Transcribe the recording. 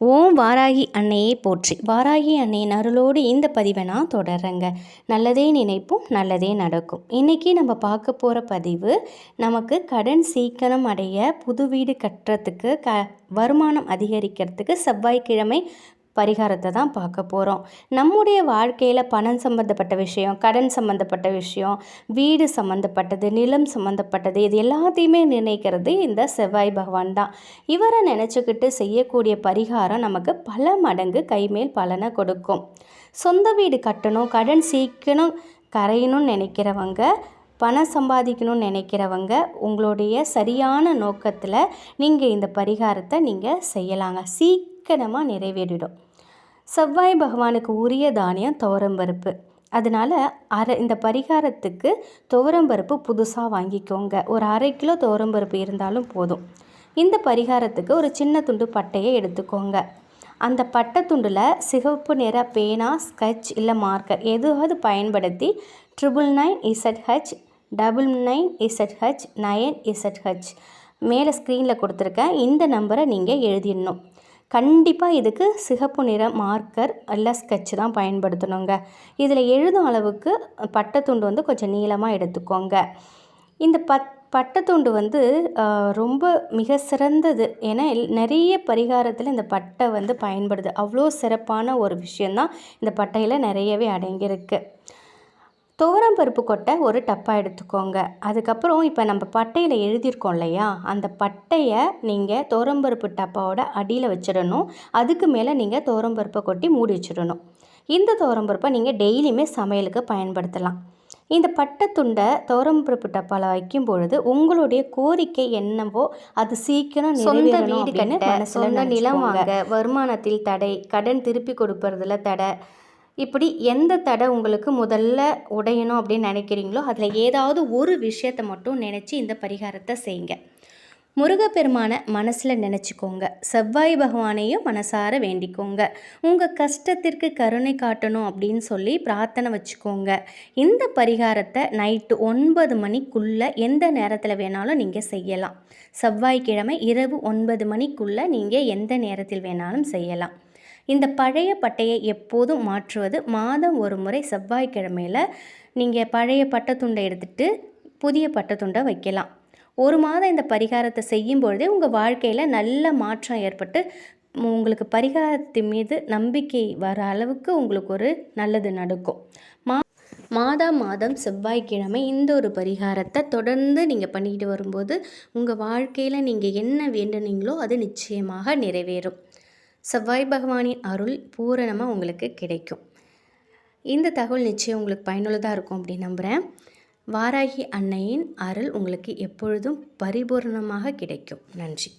ஓம் வாராகி அன்னையை போற்றி. வாராகி அன்னையின் அருளோடு இந்த பதிவை நான் தொடர்றேங்க. நல்லதே நினைப்போம் நல்லதே நடக்கும். இன்றைக்கி நம்ம பார்க்க போகிற பதிவு நமக்கு கடன் சீக்கிரம் அடைய புது வீடு கட்டுறதுக்கு க வருமானம் அதிகரிக்கிறதுக்கு செவ்வாய்க்கிழமை பரிகாரத்தை தான் பார்க்க போகிறோம் நம்முடைய வாழ்க்கையில் பணம் சம்மந்தப்பட்ட விஷயம் கடன் சம்மந்தப்பட்ட விஷயம் வீடு சம்மந்தப்பட்டது நிலம் சம்மந்தப்பட்டது இது எல்லாத்தையுமே நிர்ணயிக்கிறது இந்த செவ்வாய் பகவான் தான். இவரை நினச்சிக்கிட்டு செய்யக்கூடிய பரிகாரம் நமக்கு பல மடங்கு கைமேல் பலனை கொடுக்கும். சொந்த வீடு கட்டணும் கடன் சீக்கணும் கரையணும்னு நினைக்கிறவங்க பணம் சம்பாதிக்கணும்னு நினைக்கிறவங்க உங்களுடைய சரியான நோக்கத்தில் நீங்கள் இந்த பரிகாரத்தை நீங்கள் செய்யலாங்க. சீக்கிரமாக நிறைவேறிடும். செவ்வாய் பகவானுக்கு உரிய தானியம் துவரம்பருப்பு அதனால் அரை இந்த பரிகாரத்துக்கு துவரம்பருப்பு புதுசாக வாங்கிக்கோங்க. ஒரு அரை கிலோ துவரம்பருப்பு இருந்தாலும் போதும். இந்த பரிகாரத்துக்கு ஒரு சின்ன துண்டு பட்டையை எடுத்துக்கோங்க. அந்த பட்டை துண்டில் சிவப்பு நிற பேனா ஸ்கெட்ச் இல்லை மார்க்கர் எதுவாவது பயன்படுத்தி triple nine ZH double nine ZH nine ZH மேலே ஸ்க்ரீனில் கொடுத்துருக்கேன் இந்த நம்பரை நீங்கள் எழுதிடணும். கண்டிப்பாக இதுக்கு சிகப்பு நிற மார்க்கர் இல்லை ஸ்கெட்ச் தான் பயன்படுத்தணுங்க. இதில் எழுதும் அளவுக்கு பட்டத்துண்டு வந்து கொஞ்சம் நீளமாக எடுத்துக்கோங்க. இந்த பத் பட்டத்துண்டு வந்து ரொம்ப மிக சிறந்தது. ஏன்னா நிறைய பரிகாரத்தில் இந்த பட்டை வந்து பயன்படுது. அவ்வளோ சிறப்பான ஒரு விஷயந்தான் இந்த பட்டையில் நிறையவே அடங்கியிருக்கு. துவரம் பருப்பு கொட்டை ஒரு டப்பாக எடுத்துக்கோங்க. அதுக்கப்புறம் இப்போ நம்ம பட்டையில் எழுதியிருக்கோம் இல்லையா? அந்த பட்டையை நீங்கள் துவரம்பருப்பு டப்பாவோட அடியில் வச்சிடணும். அதுக்கு மேலே நீங்கள் துவரம்பருப்பை கொட்டி மூடி வச்சிடணும். இந்த துவரம்பருப்பை நீங்கள் டெய்லியுமே சமையலுக்கு பயன்படுத்தலாம். இந்த பட்டை துண்டை துவரம்பருப்பு டப்பாவில் வைக்கும் பொழுது உங்களுடைய கோரிக்கை என்னவோ அது சீக்கிரம் சொந்த வீடு கட்ட சொந்த நிலம் வாங்க வருமானத்தில் தடை கடன் திருப்பி கொடுப்பறதுல தடை இப்படி எந்த தடை உங்களுக்கு முதல்ல உடையணும் அப்படின்னு நினைக்கிறீங்களோ அதில் ஏதாவது ஒரு விஷயத்தை மட்டும் நினச்சி இந்த பரிகாரத்தை செய்யுங்க. முருகப்பெருமானை மனசில் நினச்சிக்கோங்க. செவ்வாய் பகவானையும் மனசார வேண்டிக்கோங்க. உங்கள் கஷ்டத்திற்கு கருணை காட்டணும் அப்படின்னு சொல்லி பிரார்த்தனை வச்சுக்கோங்க. இந்த பரிகாரத்தை நைட்டு ஒன்பது மணிக்குள்ளே எந்த நேரத்தில் வேணாலும் நீங்கள் செய்யலாம். செவ்வாய்க்கிழமை இரவு ஒன்பது மணிக்குள்ளே நீங்கள் எந்த நேரத்தில் வேணாலும் செய்யலாம். இந்த பழைய பட்டையை எப்போதும் மாற்றுவது மாதம் ஒரு முறை செவ்வாய்க்கிழமையில் நீங்கள் பழைய பட்டத்துண்டை எடுத்துகிட்டு புதிய பட்டத்துண்டை வைக்கலாம். ஒரு மாதம் இந்த பரிகாரத்தை செய்யும் பொழுதே உங்கள் வாழ்க்கையில் நல்ல மாற்றம் ஏற்பட்டு உங்களுக்கு பரிகாரத்தின் மீது நம்பிக்கை வர அளவுக்கு உங்களுக்கு ஒரு நல்லது நடக்கும். மா மாதா மாதம் செவ்வாய்க்கிழமை இந்த ஒரு பரிகாரத்தை தொடர்ந்து நீங்கள் பண்ணிக்கிட்டு வரும்போது உங்கள் வாழ்க்கையில் நீங்கள் என்ன வேண்டுனீங்களோ அது நிச்சயமாக நிறைவேறும். செவ்வாய் பகவானின் அருள் பூரணமாக உங்களுக்கு கிடைக்கும். இந்த தகவல் நிச்சயம் உங்களுக்கு பயனுள்ளதாக இருக்கும் அப்படின்னு நம்புகிறேன் வாராகி அன்னையின் அருள் உங்களுக்கு எப்பொழுதும் பரிபூர்ணமாக கிடைக்கும். நன்றி.